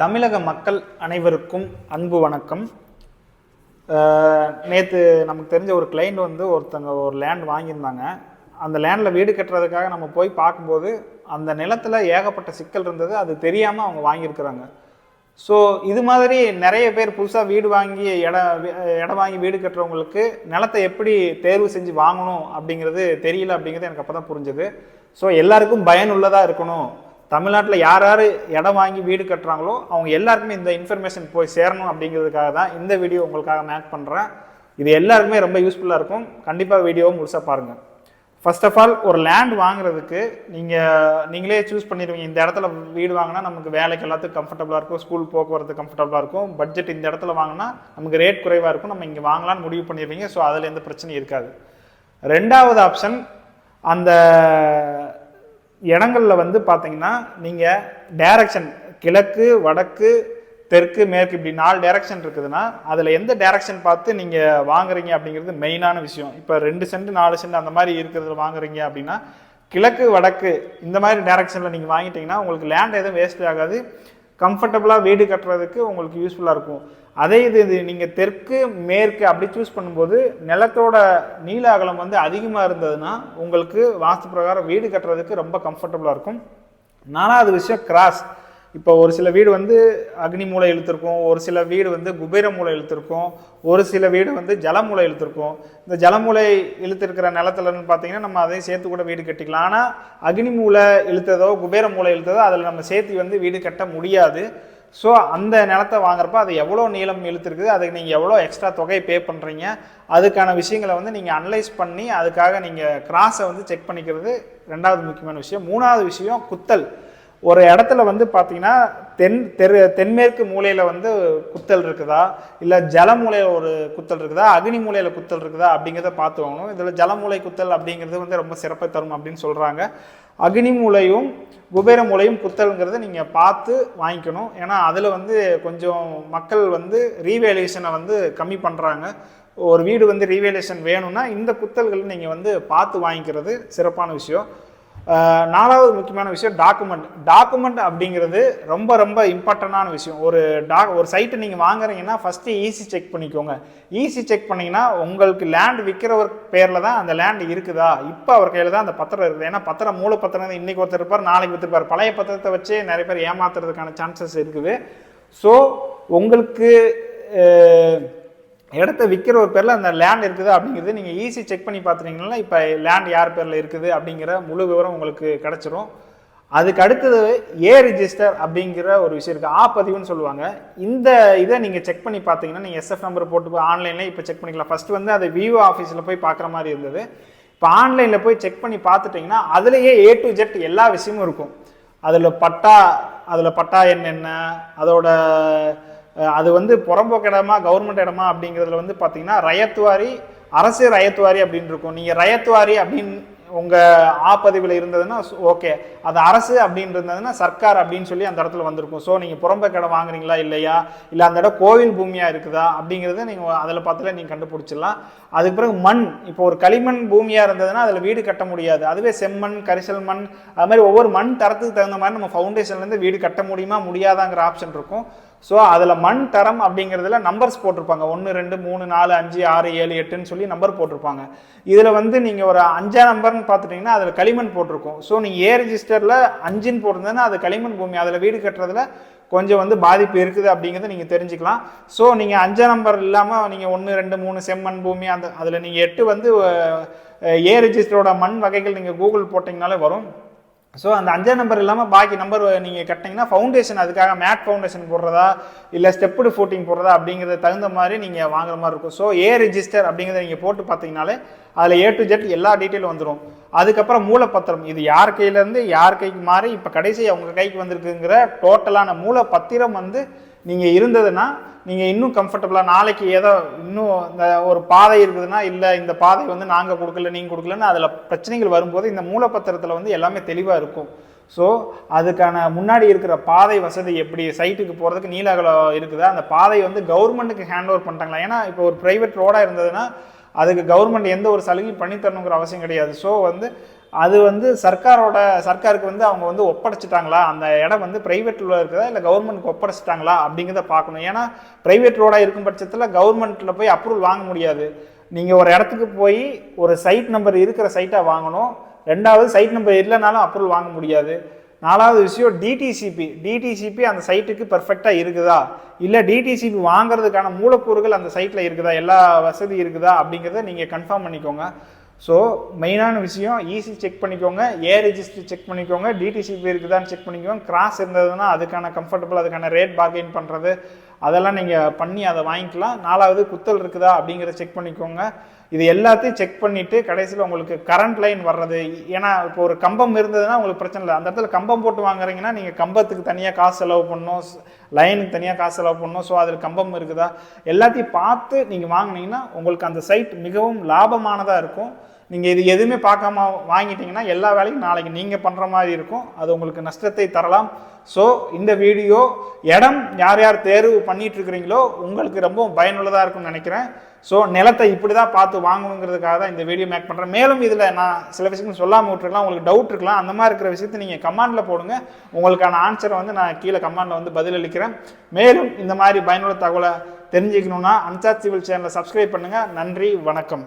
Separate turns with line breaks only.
தமிழக மக்கள் அனைவருக்கும் அன்பு வணக்கம். நேற்று நமக்கு தெரிஞ்ச ஒரு கிளைண்ட் வந்து ஒருத்தங்க ஒரு லேண்ட் வாங்கியிருந்தாங்க. அந்த லேண்டில் வீடு கட்டுறதுக்காக நம்ம போய் பார்க்கும்போது அந்த நிலத்தில் ஏகப்பட்ட சிக்கல் இருந்தது. அது தெரியாமல் அவங்க வாங்கியிருக்கிறாங்க. ஸோ இது மாதிரி நிறைய பேர் புதுசாக வீடு வாங்கி இடம் இடம் வாங்கி வீடு கட்டுறவங்களுக்கு நிலத்தை எப்படி தேர்வு செஞ்சு வாங்கணும் அப்படிங்கிறது தெரியல அப்படிங்கிறது எனக்கு அப்போ தான் புரிஞ்சுது. ஸோ எல்லாருக்கும் பயனுள்ளதாக இருக்கணும். தமிழ்நாட்டில் யார் யார் இடம் வாங்கி வீடு கட்டுறாங்களோ அவங்க எல்லாருக்குமே இந்த இன்ஃபர்மேஷன் போய் சேரணும் அப்படிங்கிறதுக்காக தான் இந்த வீடியோ உங்களுக்காக மேக் பண்ணுறேன் இது எல்லாருக்குமே ரொம்ப யூஸ்ஃபுல்லாக இருக்கும். கண்டிப்பாக வீடியோவை முழுசாக பாருங்கள் ஃபர்ஸ்ட் ஆஃப் ஆல் ஒரு லேண்ட் வாங்குறதுக்கு நீங்கள் நீங்களே சூஸ் பண்ணிடுவீங்க. இந்த இடத்துல வீடு வாங்கினா நமக்கு வேலைக்கு எல்லாத்துக்கும் கம்ஃபர்டபுளாக இருக்கும். ஸ்கூல் போக்குவரத்து கம்ஃபர்டபுளாக இருக்கும். பட்ஜெட் இந்த இடத்துல வாங்கினா நமக்கு ரேட் குறைவாக இருக்கும். நம்ம இங்கே வாங்கலாம்னு முடிவு பண்ணிடுவீங்க. ஸோ அதில் எந்த பிரச்சனையும் இருக்காது. ரெண்டாவது ஆப்ஷன் அந்த இடங்களில் வந்து பார்த்தீங்கன்னா நீங்கள் டைரக்ஷன் கிழக்கு வடக்கு தெற்கு மேற்கு இப்படி நாலு டைரக்ஷன் இருக்குதுன்னா அதில் எந்த டைரக்ஷன் பார்த்து நீங்கள் வாங்குறீங்க அப்படிங்கிறது மெயினான விஷயம். இப்போ ரெண்டு சென்ட் நாலு சென்ட் அந்த மாதிரி இருக்கிறதுல வாங்குறீங்க அப்படின்னா கிழக்கு வடக்கு இந்த மாதிரி டைரக்ஷனில் நீங்கள் வாங்கிட்டீங்கன்னா உங்களுக்கு லேண்ட் எதுவும் வேஸ்ட் ஆகாது. கம்ஃபர்டபுளாக வீடு கட்டுறதுக்கு உங்களுக்கு யூஸ்ஃபுல்லாக இருக்கும். அதே இது இது நீங்கள் தெற்கு மேற்கு அப்படி சூஸ் பண்ணும்போது நிலத்தோட நீள அகலம் வந்து அதிகமாக இருந்ததுன்னா உங்களுக்கு வாஸ்து பிரகாரம் வீடு கட்டுறதுக்கு ரொம்ப கம்ஃபர்டபுளாக இருக்கும். நாலாவது விஷயம் கிராஸ் இப்போ ஒரு சில வீடு வந்து அக்னி மூலை இழுத்திருக்கும் ஒரு சில வீடு வந்து குபேர மூலை இழுத்துருக்கும் ஒரு சில வீடு வந்து ஜலமூலை இழுத்துருக்கும். இந்த ஜலமூலை இழுத்திருக்கிற நிலத்துலன்னு பார்த்தீங்கன்னா நம்ம அதையும் சேர்த்து கூட வீடு கட்டிக்கலாம். ஆனால் அக்னி மூலை இழுத்ததோ குபேர மூளை இழுத்ததோ அதில் நம்ம சேர்த்து வந்து வீடு கட்ட முடியாது. ஸோ அந்த நிலத்தை வாங்குறப்ப அது எவ்வளோ நீளம் இழுத்துருக்குது அதுக்கு நீங்கள் எவ்வளோ எக்ஸ்ட்ரா தொகை பே பண்ணுறீங்க அதுக்கான விஷயங்களை வந்து நீங்கள் அனலைஸ் பண்ணி அதுக்காக நீங்கள் கிராஸை வந்து செக் பண்ணிக்கிறது ரெண்டாவது முக்கியமான விஷயம். மூணாவது விஷயம் குத்தல். ஒரு இடத்துல வந்து பார்த்தீங்கன்னா தென் தெரு தென்மேற்கு மூலையில் வந்து குத்தல் இருக்குதா? இல்லை ஜல மூலையில் ஒரு குத்தல் இருக்குதா? அக்னி மூலையில் குத்தல் இருக்குதா? அப்படிங்கிறத பார்த்து வாங்கணும். இதில் ஜலமூலை குத்தல் அப்படிங்கிறது வந்து ரொம்ப சிறப்பை தரும் அப்படின்னு சொல்கிறாங்க அக்னி மூலையும் குபேர மூலையும் குத்தல்ங்கிறத நீங்கள் பார்த்து வாங்கிக்கணும். ஏன்னா அதில் வந்து கொஞ்சம் மக்கள் வந்து ரீவேலியூஷனை வந்து கம்மி பண்ணுறாங்க ஒரு வீடு வந்து ரீவேலியூஷன் வேணும்னா இந்த குத்தல்களை நீங்கள் வந்து பார்த்து வாங்கிக்கிறது சிறப்பான விஷயம். நாலாவது முக்கியமான விஷயம் டாக்குமெண்ட் டாக்குமெண்ட் அப்படிங்கிறது ரொம்ப ரொம்ப இம்பார்ட்டண்டான விஷயம். ஒரு டா ஒரு சைட்டை நீங்கள் வாங்குறீங்கன்னா ஃபஸ்ட்டு ஈஸி செக் பண்ணிக்கோங்க. ஈஸி செக் பண்ணிங்கன்னா உங்களுக்கு லேண்ட் விற்கிறவர் பேரில் தான் அந்த லேண்ட் இருக்குதா? இப்போ அவர் கையில் தான் அந்த பத்திரம் இருக்குது. ஏன்னா பத்திரம் மூல பத்திரம் இன்றைக்கி ஒருத்தர் இருப்பார் நாளைக்கு விற்றுருப்பார் பழைய பத்திரத்தை வச்சே நிறைய பேர் ஏமாத்துறதுக்கான சான்சஸ் இருக்குது. ஸோ உங்களுக்கு இடத்த விற்கிற ஒரு பேரில் அந்த லேண்ட் இருக்குது அப்படிங்கிறது நீங்கள் ஈஸி செக் பண்ணி பார்த்துட்டீங்கன்னா இப்போ லேண்ட் யார் பேரில் இருக்குது அப்படிங்கிற முழு விவரம் உங்களுக்கு கிடச்சிரும். அதுக்கு அடுத்தது ஏ ரிஜிஸ்டர் அப்படிங்கிற ஒரு விஷயம் இருக்குது ஆ பதிவுன்னு சொல்லுவாங்க. இந்த இதை நீங்கள் செக் பண்ணி பார்த்தீங்கன்னா நீங்கள் எஸ்எஃப் நம்பர் போட்டு ஆன்லைனில் இப்போ செக் பண்ணிக்கலாம். ஃபஸ்ட்டு வந்து அது விவோ ஆஃபீஸில் போய் பார்க்குற மாதிரி இருந்தது. இப்போ ஆன்லைனில் போய் செக் பண்ணி பார்த்துட்டிங்கன்னா அதுலேயே ஏ டு ஜெட் எல்லா விஷயமும் இருக்கும். அதில் பட்டா அதில் பட்டா எண் என்ன அதோட அது வந்து புறம்போக்கு இடமா கவர்மெண்ட் இடமா அப்படிங்கிறதுல வந்து பார்த்தீங்கன்னா ரயத்துவாரி அரசு ரயத்துவாரி அப்படின்னு இருக்கும். நீங்கள் ரயத்துவாரி அப்படின்னு உங்கள் ஆப்பதிவில் இருந்ததுன்னா ஓகே அது அரசு அப்படின்னு இருந்ததுன்னா சர்க்கார் அப்படின்னு சொல்லி அந்த இடத்துல வந்திருக்கும். ஸோ நீங்கள் புறம்போக்கு இடம் வாங்குறீங்களா இல்லையா? இல்லை அந்த இடம் கோவில் பூமியாக இருக்குதா? அப்படிங்கிறத நீங்கள் அதில் பார்த்துல நீங்கள் கண்டுபிடிச்சிடலாம். அதுக்கு பிறகு மண். இப்போ ஒரு களிமண் பூமியாக இருந்ததுன்னா அதில் வீடு கட்ட முடியாது. அதுவே செம்மண் கரிசல் மண் அது மாதிரி ஒவ்வொரு மண் தரத்துக்கு தகுந்த மாதிரி நம்ம ஃபவுண்டேஷன்லேருந்து வீடு கட்ட முடியுமா? முடியாதாங்கிற ஆப்ஷன் இருக்கும். ஸோ அதில் மண் தரம் அப்படிங்கிறதுல நம்பர்ஸ் போட்டிருப்பாங்க. ஒன்று ரெண்டு மூணு நாலு அஞ்சு ஆறு ஏழு எட்டுன்னு சொல்லி நம்பர் போட்டிருப்பாங்க. இதில் வந்து நீங்கள் ஒரு அஞ்சாம் நம்பர்னு பார்த்துட்டிங்கன்னா அதில் களிமண் போட்டிருக்கும். ஸோ நீங்கள் ஏ ரிஜிஸ்டரில் அஞ்சுன்னு போட்டிருந்ததுன்னா அது களிமண் பூமி. அதில் வீடு கட்டுறதுல கொஞ்சம் வந்து பாதிப்பு இருக்குது அப்படிங்கிறத நீங்கள் தெரிஞ்சுக்கலாம். ஸோ நீங்கள் அஞ்சாம் நம்பர் இல்லாமல் நீங்கள் ஒன்று ரெண்டு மூணு செம்மண் பூமி அந்த அதில் நீங்கள் எட்டு வந்து ஏ ரிஜிஸ்டரோட மண் வகைகள் நீங்கள் கூகுள் போட்டிங்கனாலே வரும். ஸோ அந்த அஞ்சாம் நம்பர் இல்லாமல் பாக்கி நம்பர் நீங்கள் கட்டினீங்கன்னா ஃபவுண்டேஷன் அதுக்காக மேட் ஃபவுண்டேஷன் போடுறதா இல்லை ஸ்டெப்புடு ஃபோட்டிங் போடுறதா அப்படிங்கிறது தகுந்த மாதிரி நீங்கள் வாங்குற மாதிரி இருக்கும். ஸோ ஏ ரிஜிஸ்டர் அப்படிங்கிறத நீங்கள் போட்டு பார்த்தீங்கனாலே அதில் ஏ டு ஜெட் எல்லா டீட்டெயிலும் வந்துடும் அதுக்கப்புறம் மூலப்பத்திரம் இது யார் கையிலேருந்து யார் கைக்கு மாறி இப்போ கடைசி அவங்க கைக்கு வந்திருக்குங்கிற டோட்டலான மூலப்பத்திரம் வந்து நீங்கள் இருந்ததுன்னா நீங்கள் இன்னும் கம்ஃபர்டபுளாக நாளைக்கு ஏதோ இன்னும் இந்த ஒரு பாதை இருக்குதுன்னா இல்லை இந்த பாதை வந்து நாங்கள் கொடுக்கல நீங்கள் கொடுக்கலன்னு அதில் பிரச்சனைகள் வரும்போது இந்த மூலப்பத்திரத்தில் வந்து எல்லாமே தெளிவாக இருக்கும். ஸோ அதுக்கான முன்னாடி இருக்கிற பாதை வசதி எப்படி? சைட்டுக்கு போகிறதுக்கு நீலாகலம் இருக்குதா? அந்த பாதை வந்து கவர்மெண்ட்டுக்கு ஹேண்ட் ஓவர் பண்ணிட்டாங்களா? ஏன்னா இப்போ ஒரு ப்ரைவேட் ரோடாக இருந்ததுன்னா அதுக்கு கவர்மெண்ட் எந்த ஒரு சலுகையும் பண்ணி தரணுங்கிற அவசியம் கிடையாது. ஸோ வந்து அது வந்து சர்க்காரோட சர்க்காருக்கு வந்து அவங்க வந்து ஒப்படைச்சிட்டாங்களா? அந்த இடம் வந்து பிரைவேட்டில் இருக்குதா? இல்லை கவர்மெண்ட்க்கு ஒப்படைச்சிட்டாங்களா? அப்படிங்கிறத பார்க்கணும். ஏன்னா பிரைவேட் ரோடாக இருக்கும் பட்சத்தில் கவர்மெண்ட்டில் போய் அப்ரூவல் வாங்க முடியாது. நீங்கள் ஒரு இடத்துக்கு போய் ஒரு சைட் நம்பர் இருக்கிற சைட்டாக வாங்கணும். ரெண்டாவது சைட் நம்பர் இல்லைனாலும் அப்ரூவல் வாங்க முடியாது. நாலாவது விஷயம் டிடிசிபி டிடிசிபி அந்த சைட்டுக்கு பர்ஃபெக்டாக இருக்குதா? இல்லை டிடிசிபி வாங்குறதுக்கான மூலக்கூறுகள் அந்த சைட்டில் இருக்குதா? எல்லா வசதி இருக்குதா? அப்படிங்கிறத நீங்கள் கன்ஃபார்ம் பண்ணிக்கோங்க. ஸோ மெயினான விஷயம் ஈஸி செக் பண்ணிக்கோங்க ஏ ரெஜிஸ்டர் செக் பண்ணிக்கோங்க டிடிசிபி இருக்குதான்னு செக் பண்ணிக்கோங்க. கிராஸ் இருந்ததுன்னா அதுக்கான கம்ஃபர்டபுள் அதுக்கான ரேட் பார்கெயின் பண்ணுறது அதெல்லாம் நீங்கள் பண்ணி அதை வாங்கிக்கலாம். நாலாவது குத்தல் இருக்குதா அப்படிங்கிறத செக் பண்ணிக்கோங்க. இது எல்லாத்தையும் செக் பண்ணிவிட்டு கடைசியில் உங்களுக்கு கரண்ட் லைன் வர்றது. ஏன்னா இப்போ ஒரு கம்பம் இருந்ததுன்னா உங்களுக்கு பிரச்சனை இல்லை. அந்த இடத்துல கம்பம் போட்டு வாங்குறீங்கன்னா நீங்கள் கம்பத்துக்கு தனியாக காசு செலவு பண்ணணும். லைனுக்கு தனியாக காசு செலவு பண்ணணும். ஸோ அதில் கம்பம் இருக்குதா? எல்லாத்தையும் பார்த்து நீங்கள் வாங்குனீங்கன்னா உங்களுக்கு அந்த சைட் மிகவும் லாபமானதாக இருக்கும். நீங்கள் இது எதுவுமே பார்க்காம வாங்கிட்டீங்கன்னா எல்லா வேலையும் நாளைக்கு நீங்கள் பண்ணுற மாதிரி இருக்கும். அது உங்களுக்கு நஷ்டத்தை தரலாம். ஸோ இந்த வீடியோ இடம் யார் யார் தேர்வு பண்ணிட்டு இருக்கிறீங்களோ உங்களுக்கு ரொம்ப பயனுள்ளதாக இருக்கும்னு நினைக்கிறேன். ஸோ நிலத்தை இப்படி தான் பார்த்து வாங்கணுங்கிறதுக்காக தான் இந்த வீடியோ மேக் பண்ணுறேன் மேலும் இதில் நான் சில விஷயங்கள் சொல்லாமல் விட்டுருக்கலாம் உங்களுக்கு டவுட் இருக்கலாம். அந்த மாதிரி இருக்கிற விஷயத்தை நீங்கள் கமாண்டில் போடுங்க. உங்களுக்கான ஆன்சரை வந்து நான் கீழே கமாண்டில் வந்து பதிலளிக்கிறேன். மேலும் இந்த மாதிரி பயனுள்ள தகவலை தெரிஞ்சுக்கணுன்னா அன்சார் சிவில் சேனலை சப்ஸ்கிரைப் பண்ணுங்கள் நன்றி வணக்கம்.